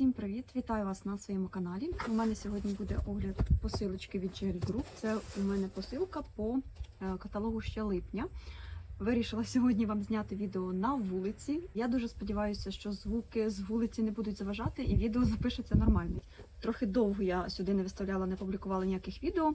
Всім привіт! Вітаю вас на своєму каналі. У мене сьогодні буде огляд посилочки від GL Group. Це у мене посилка по е, каталогу ще липня. Вирішила сьогодні вам зняти відео на вулиці. Я дуже сподіваюся, що звуки з вулиці не будуть заважати і відео запишеться нормально. Трохи довго я сюди не виставляла, не публікувала ніяких відео,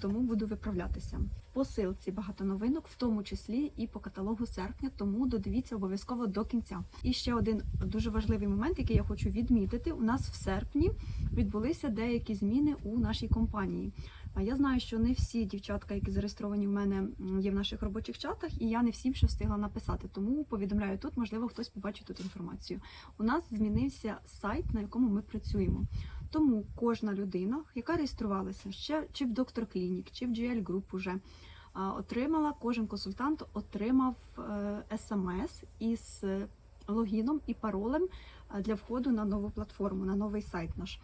тому буду виправлятися. В посилці багато новинок, в тому числі і по каталогу серпня, тому додивіться обов'язково до кінця. І ще один дуже важливий момент, який я хочу відмітити: у нас в серпні відбулися деякі зміни у нашій компанії. Я знаю, що не всі дівчатка, які зареєстровані в мене, є в наших робочих чатах, і я не всім ще встигла написати. Тому повідомляю тут, можливо, хтось побачить тут інформацію. У нас змінився сайт, на якому ми працюємо. Тому кожна людина, яка реєструвалася ще чи в Доктор Клінік, чи в GL Group уже отримала, кожен консультант отримав смс із е, логіном і паролем для входу на нову платформу, на новий сайт наш.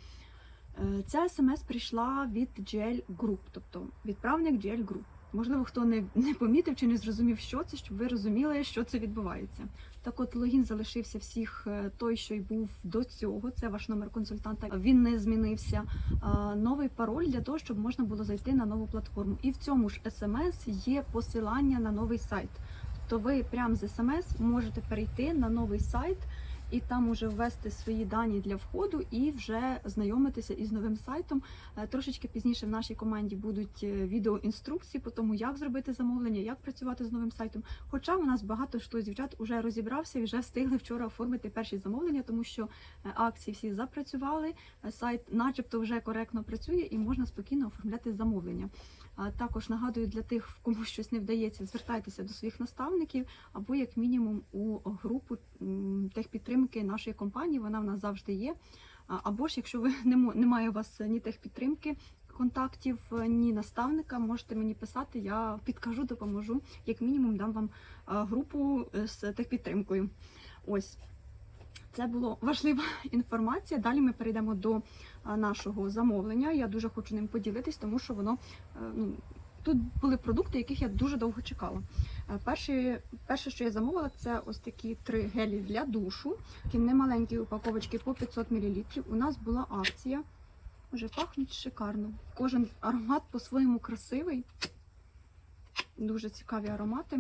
Е, Ця смс прийшла від GL Group, тобто відправник GL Group. Можливо, хто не, не помітив чи не зрозумів, що це, щоб ви розуміли, що це відбувається. Так от логін залишився всіх е, той, що й був до цього. Це ваш номер консультанта. Він не змінився. Новий пароль для того, щоб можна було зайти на нову платформу. І в цьому ж смс є посилання на новий сайт. Тобто ви прямо з смс можете перейти на новий сайт і там уже ввести свої дані для входу і вже знайомитися із новим сайтом. Е, Трошечки пізніше в нашій команді будуть е, відеоінструкції по тому, як зробити замовлення, як працювати з новим сайтом. Хоча у нас багато хто з дівчат вже розібрався і вже встигли вчора оформити перші замовлення, тому що е, акції всі запрацювали. Сайт, начебто, вже коректно працює і можна спокійно оформляти замовлення. Також нагадую для тих, кому щось не вдається, звертайтеся до своїх наставників або як мінімум у групу техпідтримки нашої компанії. Вона в нас завжди є. Або ж, якщо ви немає у вас ні техпідтримки, контактів, ні наставника, можете мені писати, я підкажу, допоможу. Як мінімум, дам вам групу е, з техпідтримкою. Ось. Це була важлива інформація. Далі ми перейдемо до нашого замовлення. Я дуже хочу ним поділитись, тому що воно е, ну, тут були продукти, яких я дуже довго чекала. Е, Перше, перше, що я замовила, це ось такі три гелі для душу. Такі немаленькі упаковочки по 500 мл. У нас була акція. Вже пахнуть шикарно. Кожен аромат по-своєму красивий. Дуже цікаві аромати.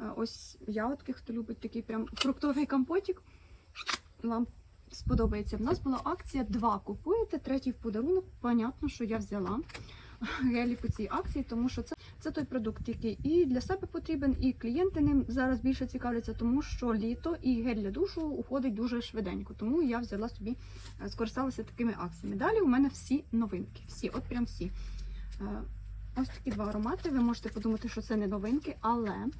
Е, Ось ягодки, хто любить такий прям фруктовий компотик, вам сподобається. В нас була акція два купуєте, третій в подарунок. Понятно, що я взяла гелі по цій акції, тому що це, це той продукт, який і для себе потрібен, і клієнти ним зараз більше цікавляться, тому що літо і гель для душу уходить дуже швиденько. Тому я взяла собі, е, скористалася такими акціями. Далі у мене всі новинки, всі, от прям всі. Е, Ось такі два аромати. Ви можете подумати, що це не новинки, але е,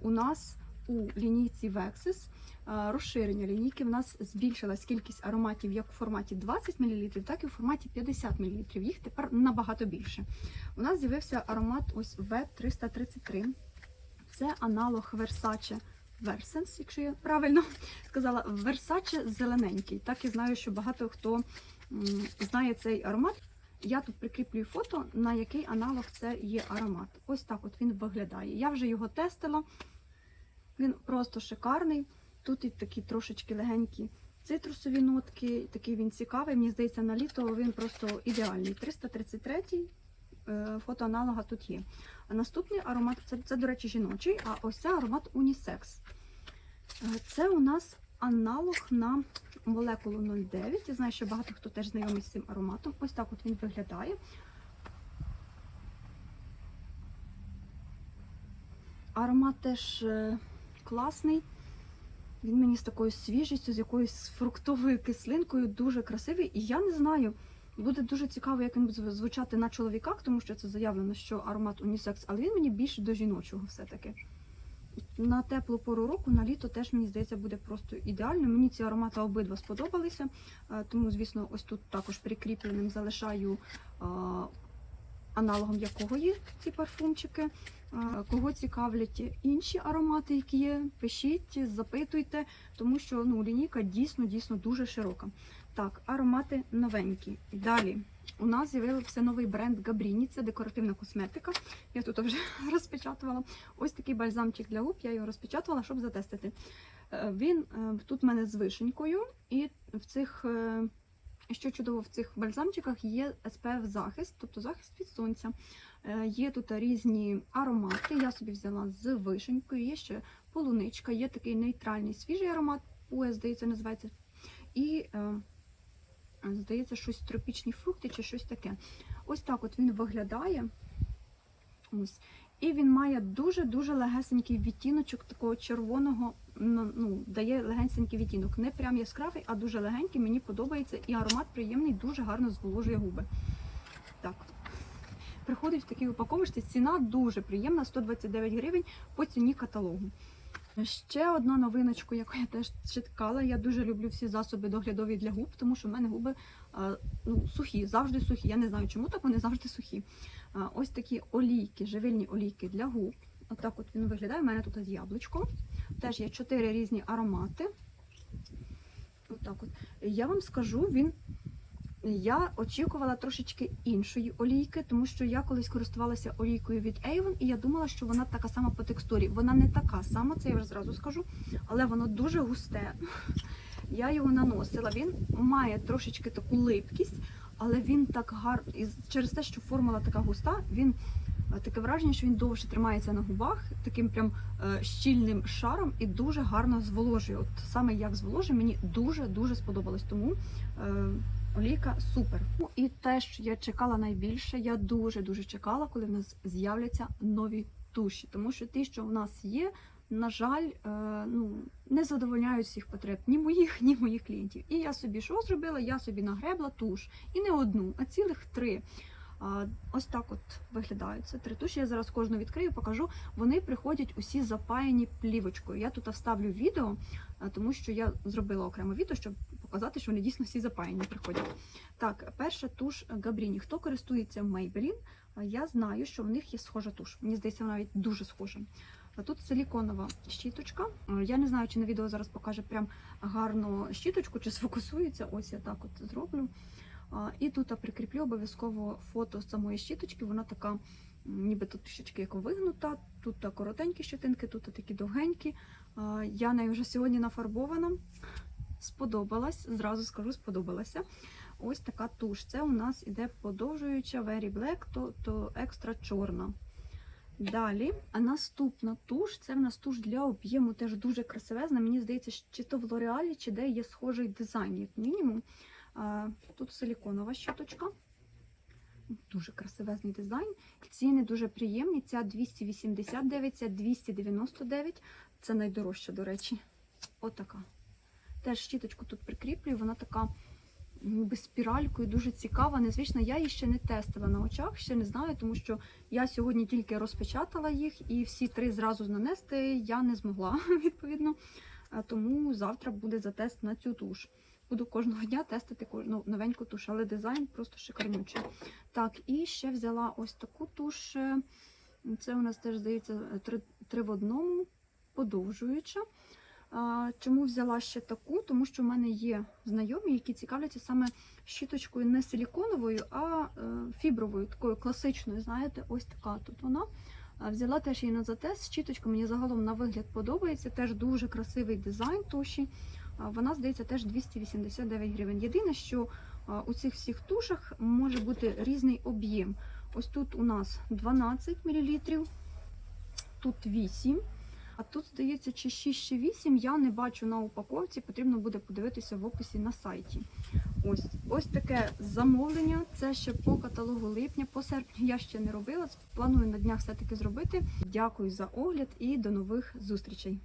у нас у лінійці Vexis розширення лінійки. В нас збільшилась кількість ароматів як у форматі 20 мл, так і у форматі 50 мл. Їх тепер набагато більше. У нас з'явився аромат ось V333. Це аналог Versace Versens, якщо я правильно сказала, Versace зелененький. Так і знаю, що багато хто знає цей аромат. Я тут прикріплюю фото, на який аналог це є аромат. Ось так от він виглядає. Я вже його тестила. Він просто шикарний. Тут і такі трошечки легенькі цитрусові нотки. Такий він цікавий. Мені здається, на літо він просто ідеальний. 333 е, фотоаналога тут є. А наступний аромат це, це, до речі, жіночий, а ось це аромат унісекс. Е, Це у нас аналог на молекулу 09. Я знаю, що багато хто теж знайомий з цим ароматом. Ось так от він виглядає. Аромат теж е, класний. Він мені з такою свіжістю, з якоюсь фруктовою кислинкою, дуже красивий. І я не знаю, буде дуже цікаво, як він буде звучати на чоловіках, тому що це заявлено, що аромат унісекс, але він мені більше до жіночого все-таки. На теплу пору року, на літо теж, мені здається, буде просто ідеально. Мені ці аромати обидва сподобалися, е, тому, звісно, ось тут також прикріпленим залишаю е, аналогом якого є ці парфумчики. Кого цікавлять інші аромати, які є, пишіть, запитуйте, тому що ну, лінійка дійсно дійсно дуже широка. Так, аромати новенькі. Далі у нас з'явився новий бренд Габріні, це декоративна косметика. Я тут вже розпечатувала. Ось такий бальзамчик для губ, я його розпечатувала, щоб затестити. Е, Він е, тут в мене з вишенькою, і в цих, е, що чудово, в цих бальзамчиках є SPF захист, тобто захист від сонця. Е, Є тут різні аромати. Я собі взяла з вишенькою, є ще полуничка, є такий нейтральний свіжий аромат, УС, здається, називається. І е, здається, щось тропічні фрукти чи щось таке. Ось так от він виглядає. Ось. І він має дуже-дуже легесенький відтіночок такого червоного, ну, дає легесенький відтінок. Не прям яскравий, а дуже легенький. Мені подобається. І аромат приємний, дуже гарно зволожує губи. Так. Приходить в такій упаковочці. Ціна дуже приємна, 129 гривень по ціні каталогу. Ще одна новиночку, яку я теж чекала. Я дуже люблю всі засоби доглядові для губ, тому що в мене губи е, ну, сухі, завжди сухі. Я не знаю, чому так вони завжди сухі. Е, Ось такі олійки, живильні олійки для губ. Отак от він виглядає. У мене тут з яблучком. Теж є чотири різні аромати. Отак от. Я вам скажу, він. Я очікувала трошечки іншої олійки, тому що я колись користувалася олійкою від Avon, і я думала, що вона така сама по текстурі. Вона не така сама, це я вже зразу скажу, але воно дуже густе. Я його наносила. Він має трошечки таку липкість, але він так гарно. І через те, що формула така густа, він е, таке враження, що він довше тримається на губах, таким прям е, щільним шаром і дуже гарно зволожує. От саме як зволожує, мені дуже дуже сподобалось. Тому е, олійка супер. Ну і те, що я чекала найбільше, я дуже дуже чекала, коли в нас з'являться нові туші, тому що ті, що в нас є. На жаль, е, ну не задовольняють всіх потреб ні моїх, ні моїх клієнтів. І я собі що зробила? Я собі нагребла туш. І не одну, а цілих три. Ось так от виглядають. Це три туші. Я зараз кожну відкрию, покажу. Вони приходять усі запаяні плівочкою. Я тут вставлю відео, тому що я зробила окреме відео, щоб показати, що вони дійсно всі запаяні приходять. Так, перша туш Габріні. Хто користується Maybelline, я знаю, що в них є схожа туш. Мені здається, вона навіть дуже схожа. Тут силіконова щіточка. Я не знаю, чи на відео зараз покаже прям гарно щіточку, чи сфокусується. Ось я так от зроблю. І тут прикріплю обов'язково фото самої щіточки. Вона така, ніби тут трішечки як вигнута. Тут коротенькі щетинки, тут такі довгенькі. Я нею вже сьогодні нафарбована. Сподобалась, зразу скажу, сподобалася. Ось така туш. Це у нас іде подовжуюча Very Black, то, то екстра чорна. Далі, а наступна туш це в нас туш для об'єму, теж дуже красивезна. Мені здається, чи то в Лореалі, чи де є схожий дизайн, як мінімум. А, Тут силіконова щіточка. Дуже красивезний дизайн. Ціни дуже приємні. Ця 289, ця 299. Це найдорожча, до речі. Отака. Теж щіточку тут прикріплюю, вона така ніби спіралькою, дуже цікава, незвична. Я її ще не тестила на очах, ще не знаю, тому що я сьогодні тільки розпечатала їх, і всі три зразу нанести я не змогла, відповідно. Тому завтра буде затест на цю туш. Буду кожного дня тестити кожну новеньку туш, але дизайн просто шикарнючий. Так, і ще взяла ось таку туш. е, Це у нас теж здається три, три в одному, подовжуюча. Чому взяла ще таку? Тому що в мене є знайомі, які цікавляться саме щіточкою не силіконовою, а е, фібровою, такою класичною. Знаєте, ось така тут вона. Взяла теж її на затест. Щіточка мені загалом на вигляд подобається. Теж дуже красивий дизайн туші. Вона, здається, теж 289 гривень. Єдине, що у цих всіх тушах може бути різний об'єм. Ось тут у нас 12 мл, тут 8 а тут, здається, чи 6 чи 8, я не бачу на упаковці, потрібно буде подивитися в описі на сайті. Ось ось таке замовлення. Це ще по каталогу липня, по серпню я ще не робила. Планую на днях все-таки зробити. Дякую за огляд і до нових зустрічей.